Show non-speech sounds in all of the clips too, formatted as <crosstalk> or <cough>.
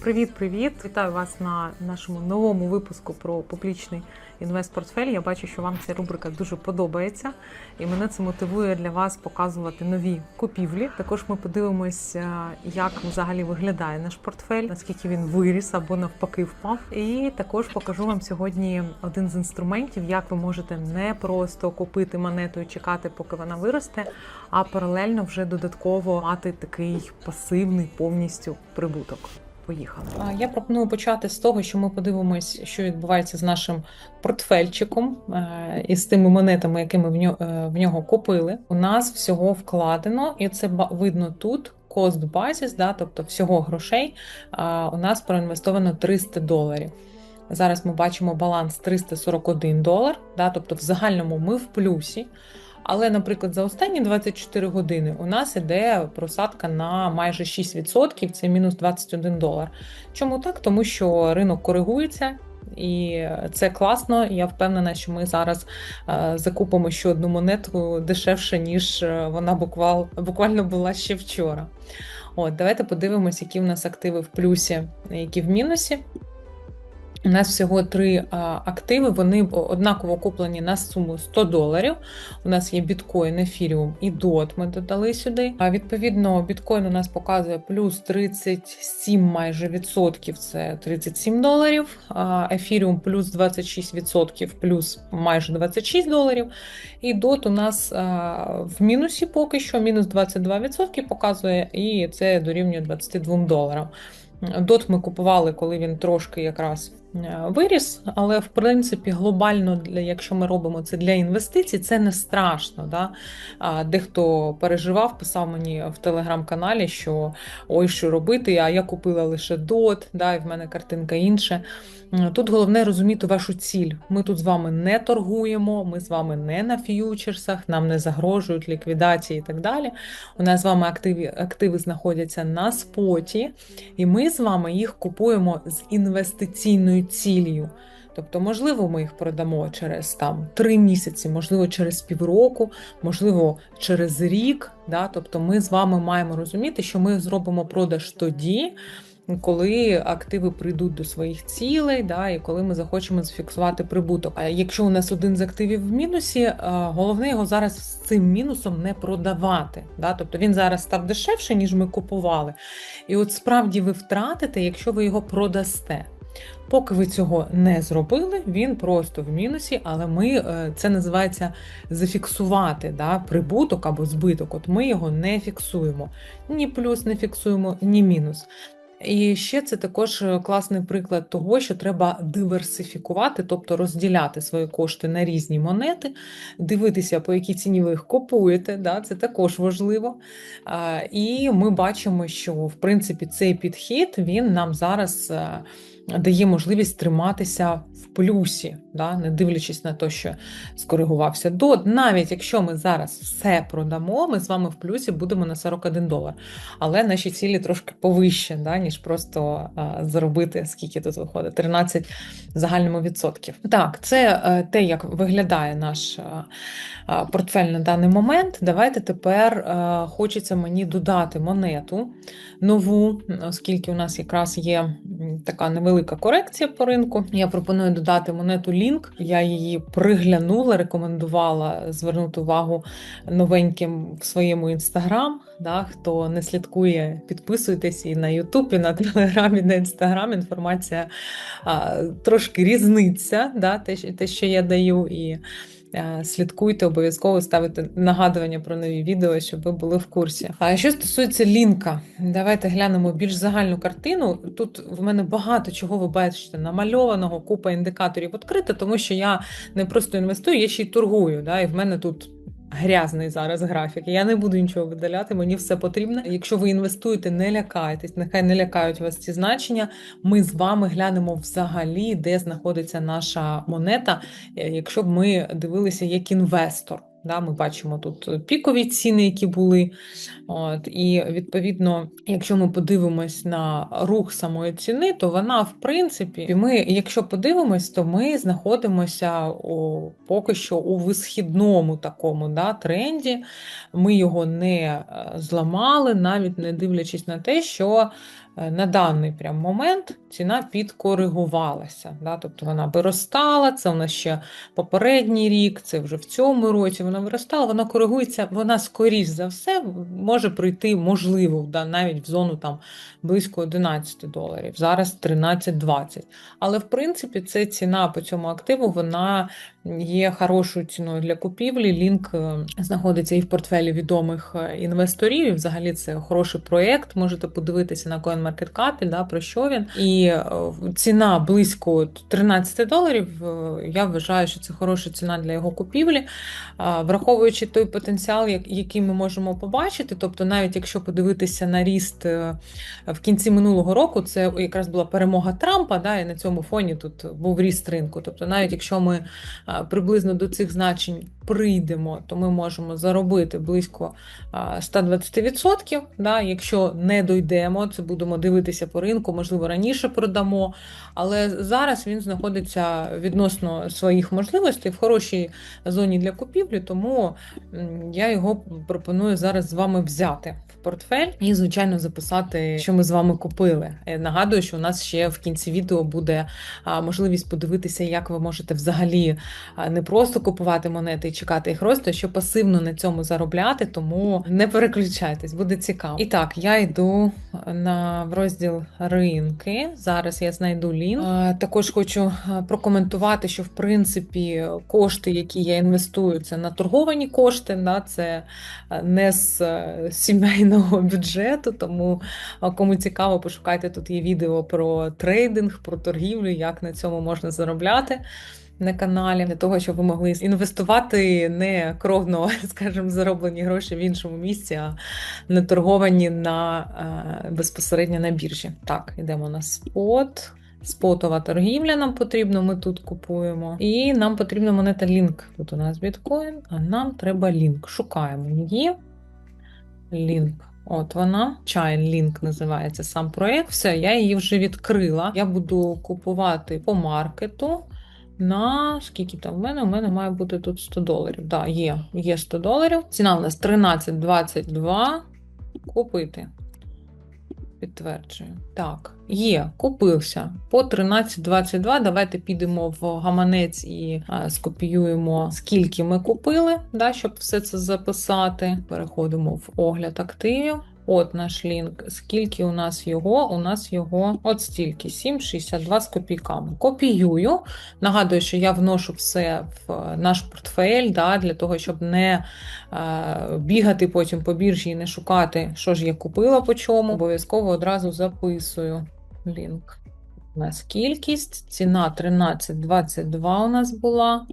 Привіт-привіт! Вітаю вас на нашому новому випуску про публічний інвестпортфель. Я бачу, що вам ця рубрика дуже подобається, і мене це мотивує для вас показувати нові купівлі. Також ми подивимося, як взагалі виглядає наш портфель, наскільки він виріс або навпаки впав. І також покажу вам сьогодні один з інструментів, як ви можете не просто купити монету і чекати, поки вона виросте, а паралельно вже додатково мати такий пасивний повністю прибуток. Поїхали. Я пропоную почати з того, що ми подивимось, що відбувається з нашим портфельчиком е, і з тими монетами, які ми в нього, купили. У нас всього вкладено, і це видно тут. Cost basis, да, тобто всього грошей, у нас проінвестовано 300 доларів. Зараз ми бачимо баланс 341 долар, да, тобто в загальному ми в плюсі. Але, наприклад, за останні 24 години у нас іде просадка на майже 6%, це мінус 21 долар. Чому так? Тому що ринок коригується. І це класно. Я впевнена, що ми зараз е, закупимо ще одну монету дешевше, ніж е, вона буквал, буквально була ще вчора. От, давайте подивимось, які в нас активи в плюсі, які в мінусі. У нас всього три активи. Вони однаково куплені на суму 100 доларів. У нас є біткоін, ефіріум і дот. Ми додали сюди. А відповідно, біткоін у нас показує плюс 37 майже відсотків. Це 37 доларів. Ефіріум плюс 26 відсотків, плюс майже 26 доларів. І дот у нас в мінусі поки що, мінус 22 відсотки показує, і це дорівнює 22 доларам. Дот ми купували, коли він трошки якраз е, виріс, але в принципі глобально, для якщо ми робимо це для інвестицій, це не страшно. Да? Дехто переживав, писав мені в телеграм-каналі, що ой, що робити, а я купила лише дот, да, і в мене картинка інша. Тут головне розуміти вашу ціль. Ми тут з вами не торгуємо, ми з вами не на ф'ючерсах, нам не загрожують ліквідації і так далі. У нас з вами активи, активи знаходяться на споті, і ми з вами їх купуємо з інвестиційною цілею. Тобто, можливо, ми їх продамо через там три місяці, можливо, через півроку, можливо, через рік. Да? Тобто, ми з вами маємо розуміти, що ми зробимо продаж тоді коли активи прийдуть до своїх цілей, да, і коли ми захочемо зафіксувати прибуток. А якщо у нас один з активів в мінусі, е, головне його зараз з цим мінусом не продавати. Да? Тобто він зараз став дешевше, ніж ми купували. І от справді ви втратите, якщо ви його продасте. Поки ви цього не зробили, він просто в мінусі, але ми е, це називається зафіксувати да, прибуток або збиток. От ми його не фіксуємо. Ні плюс не фіксуємо, ні мінус. І ще це також е, класний приклад того, що треба диверсифікувати, тобто розділяти свої кошти на різні монети, дивитися, по якій ціні ви їх купуєте. Да, Це також важливо. І ми бачимо, що в принципі цей підхід він нам зараз е, дає можливість триматися в плюсі, да, не дивлячись на те, що скоригувався до. Навіть якщо ми зараз все продамо, ми з вами в плюсі будемо на 41 долар. Але наші цілі трошки повище, да, ніж просто а, заробити, скільки тут виходить, 13 в загальному відсотків. Так, це а, те, як виглядає наш а, а, портфель на даний момент. Давайте тепер а, хочеться мені додати монету нову, оскільки у нас якраз є така невелика корекція по ринку. Я пропоную додати монету Лінк. Я її приглянула, рекомендувала звернути увагу новеньким в своєму інстаграм. Да, Хто не слідкує, підписуйтесь і на Ютуб, і на Телеграмі, і на Інстаграм. Інформація а, трошки різниця, да, те, те, що я даю. і Слідкуйте, обов'язково ставити нагадування про нові відео, щоб ви були в курсі. А що стосується лінка, давайте глянемо більш загальну картину. Тут в мене багато чого ви бачите намальованого, купа індикаторів відкрита, тому що я не просто інвестую, я ще й торгую. Да, І в мене тут. Грязний зараз графік. Я не буду нічого видаляти, мені все потрібно. Якщо ви інвестуєте, не лякайтесь, нехай не лякають вас ці значення. Ми з вами глянемо взагалі, де знаходиться наша монета, якщо б ми дивилися як інвестор. Да, Ми бачимо тут пікові ціни, які були. От, І відповідно, якщо ми подивимось на рух самої ціни, то вона, в принципі, ми, якщо подивимось, то ми знаходимося у, поки що у висхідному такому да, тренді. Ми його не е, зламали, навіть не дивлячись на те, що е, на даний прям момент ціна підкоригувалася. Да? Тобто вона виростала, це у нас ще попередній рік, це вже в цьому році вона виростала, вона коригується, вона скоріш за все може прийти, можливо, да, навіть в зону там близько 11 доларів. Зараз 13-20. Але в принципі це ціна по цьому активу, вона є хорошою ціною для купівлі. Лінк е, знаходиться і в портфелі відомих е, інвесторів. І взагалі це хороший проєкт. Можете подивитися на CoinMarketCap, да, про що він. І е, ціна близько 13 доларів. Я вважаю, що це хороша ціна для його купівлі, враховуючи той потенціал, який ми можемо побачити. Тобто, навіть якщо подивитися на ріст в кінці минулого року, це якраз була перемога Трампа, да, і на цьому фоні тут був ріст ринку. Тобто, навіть якщо ми приблизно до цих значень прийдемо, то ми можемо заробити близько а, 120%. Да? Якщо не дойдемо, це будемо дивитися по ринку, можливо, раніше продамо. Але зараз він знаходиться відносно своїх можливостей в хорошій зоні для купівлі, тому я його пропоную зараз з вами взяти портфель і, звичайно, записати, що ми з вами купили. Е, Нагадую, що у нас ще в кінці відео буде можливість подивитися, як ви можете взагалі не просто купувати монети і чекати їх росту, а ще пасивно на цьому заробляти. Тому не переключайтесь, буде цікаво. І так, я йду на в розділ ринки. Зараз я знайду лінк. Також хочу прокоментувати, що в принципі кошти, які я інвестую, це на торговані кошти. Да, це не з е, сімейного <laughs> бюджету. Тому кому цікаво, пошукайте тут є відео про трейдинг, про торгівлю, як на цьому можна заробляти. На каналі для того, щоб ви могли інвестувати не кровно, <laughs> скажімо, зароблені гроші в іншому місці, а не торговані на е, безпосередньо на біржі. Так, йдемо на спот. Спотова торгівля нам потрібно, ми тут купуємо. І нам потрібна монета лінк. Тут у нас біткоін, а нам треба лінк. Шукаємо її. Лінк. От вона, Chain Link називається сам проєкт. Все, я її вже відкрила. Я буду купувати по маркету. На скільки там в мене? У мене має бути тут 100 доларів. Да, є, є 100 доларів. Ціна у нас 13,22. Купити. Підтверджую. Так, є, купився по 13,22. Давайте підемо в гаманець і а, скопіюємо, скільки ми купили, да, щоб все це записати. Переходимо в огляд активів. От наш лінк. Скільки у нас його? У нас його от стільки: 7,62 з копійками. Копіюю. Нагадую, що я вношу все в наш портфель, да, для того, щоб не е, бігати потім по біржі і не шукати, що ж я купила по чому. Обов'язково одразу записую лінк. У нас кількість, ціна 13,22 у нас була.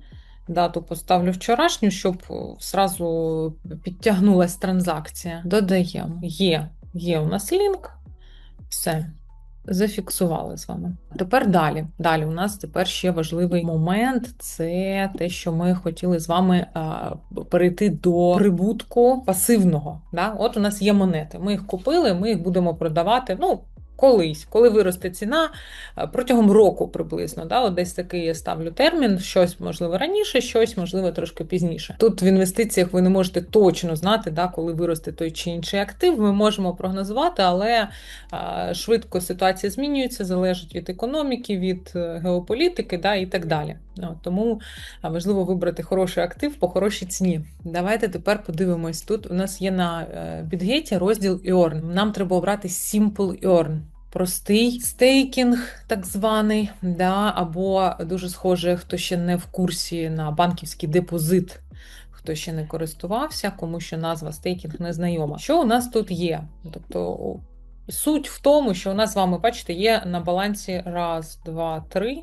Дату поставлю вчорашню, щоб зразу підтягнулась транзакція. Додаємо. Є, є у нас лінк. Все. Зафіксували з вами. Тепер далі. Далі у нас тепер ще важливий момент це те, що ми хотіли з вами а, перейти до прибутку пасивного. Да? От у нас є монети. Ми їх купили, ми їх будемо продавати. Ну, колись, коли виросте ціна протягом року приблизно. Да? От десь такий я ставлю термін, щось можливо раніше, щось можливо трошки пізніше. Тут в інвестиціях ви не можете точно знати, да, коли виросте той чи інший актив. Ми можемо прогнозувати, але а, швидко ситуація змінюється, залежить від економіки, від е, геополітики да, і так далі. Тому важливо вибрати хороший актив по хорошій ціні. Давайте тепер подивимось. Тут у нас є на е, бідгеті розділ Earn. Нам треба обрати Simple Earn. Простий стейкінг, так званий, да, або дуже схоже, хто ще не в курсі на банківський депозит, хто ще не користувався, кому що назва стейкінг не знайома. Що у нас тут є? Тобто суть в тому, що у нас з вами, бачите, є на балансі раз, два, три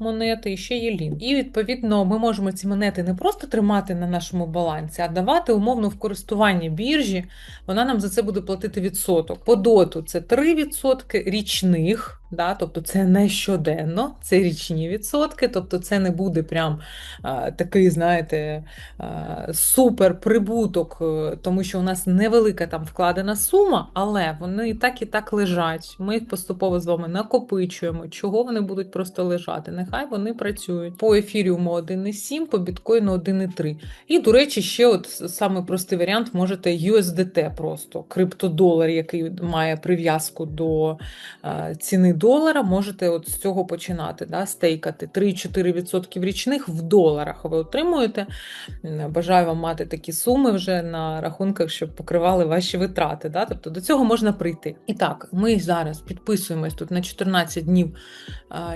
монети і ще є лін. І відповідно ми можемо ці монети не просто тримати на нашому балансі, а давати умовно в користування біржі. Вона нам за це буде платити відсоток. По доту це 3% річних. Да? Тобто це не щоденно, це річні відсотки, тобто це не буде прям а, такий, знаєте, а, супер прибуток, е, тому що у нас невелика там вкладена сума, але вони і так і так лежать. Ми їх поступово з вами накопичуємо. Чого вони будуть просто лежати? Нехай вони працюють. По ефіріуму 1,7, по біткоїну 1,3. І, до речі, ще от саме простий варіант можете USDT просто криптодолар, який має прив'язку до е, ціни долара, можете от з цього починати, да, стейкати 3-4% річних в доларах. Ви отримуєте. Бажаю вам мати такі суми вже на рахунках, щоб покривали ваші витрати. Да? Тобто до цього можна прийти. І так, ми зараз підписуємось тут на 14 днів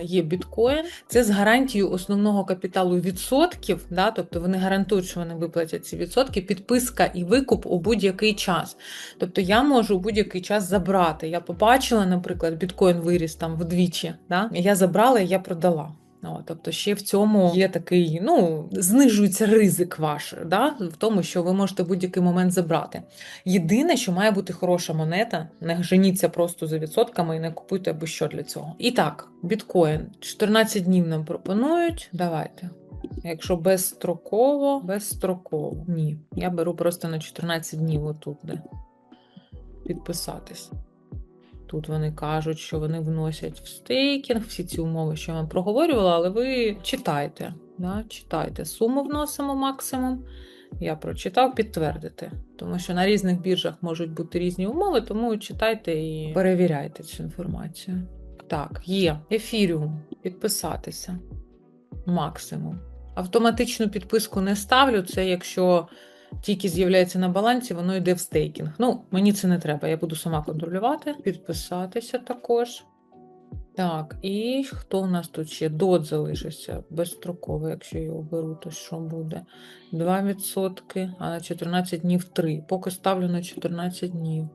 є біткоін. Це з гарантією основного капіталу відсотків. Да? Тобто вони гарантують, що вони виплатять ці відсотки, підписка і викуп у будь-який час. Тобто я можу у будь-який час забрати. Я побачила, наприклад, біткоін виріс там вдвічі. Да? Я забрала і я продала. О, тобто ще в цьому є такий, ну, знижується ризик ваш, да? в тому, що ви можете будь-який момент забрати. Єдине, що має бути хороша монета, не женіться просто за відсотками і не купуйте або що для цього. І так, біткоін 14 днів нам пропонують. Давайте. Якщо безстроково, безстроково. Ні. Я беру просто на 14 днів отут, де підписатись. Тут вони кажуть, що вони вносять в стейкінг всі ці умови, що я вам проговорювала, але ви читайте. Да? Читайте. Суму вносимо максимум. Я прочитав, підтвердити. Тому що на різних біржах можуть бути різні умови, тому читайте і перевіряйте цю інформацію. Так, є. Ефіріум. Підписатися. Максимум. Автоматичну підписку не ставлю. Це якщо тільки з'являється на балансі, воно йде в стейкінг. Ну, мені це не треба, я буду сама контролювати. Підписатися також. Так, і хто у нас тут ще? Дот залишився безстроково, якщо його беру, то що буде? 2%, а на 14 днів 3. Поки ставлю на 14 днів.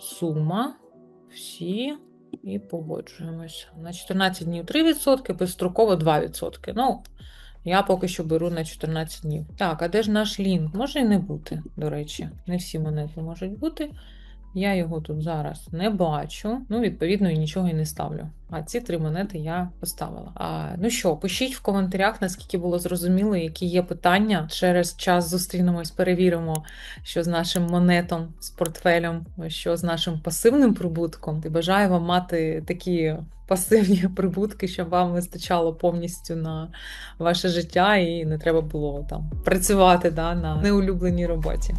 Сума. Всі. І погоджуємося. На 14 днів 3%, безстроково 2%. Ну, я поки що беру на 14 днів. Так, а де ж наш лінк? Може і не бути, до речі. Не всі монети можуть бути. Я його тут зараз не бачу. Ну, відповідно, і нічого і не ставлю. А ці три монети я поставила. А, ну що, пишіть в коментарях, наскільки було зрозуміло, які є питання. Через час зустрінемось, перевіримо, що з нашим монетом, з портфелем, що з нашим пасивним прибутком. І бажаю вам мати такі пасивні <laughs> прибутки, щоб вам вистачало повністю на ваше життя і не треба було там працювати да, на неулюбленій роботі.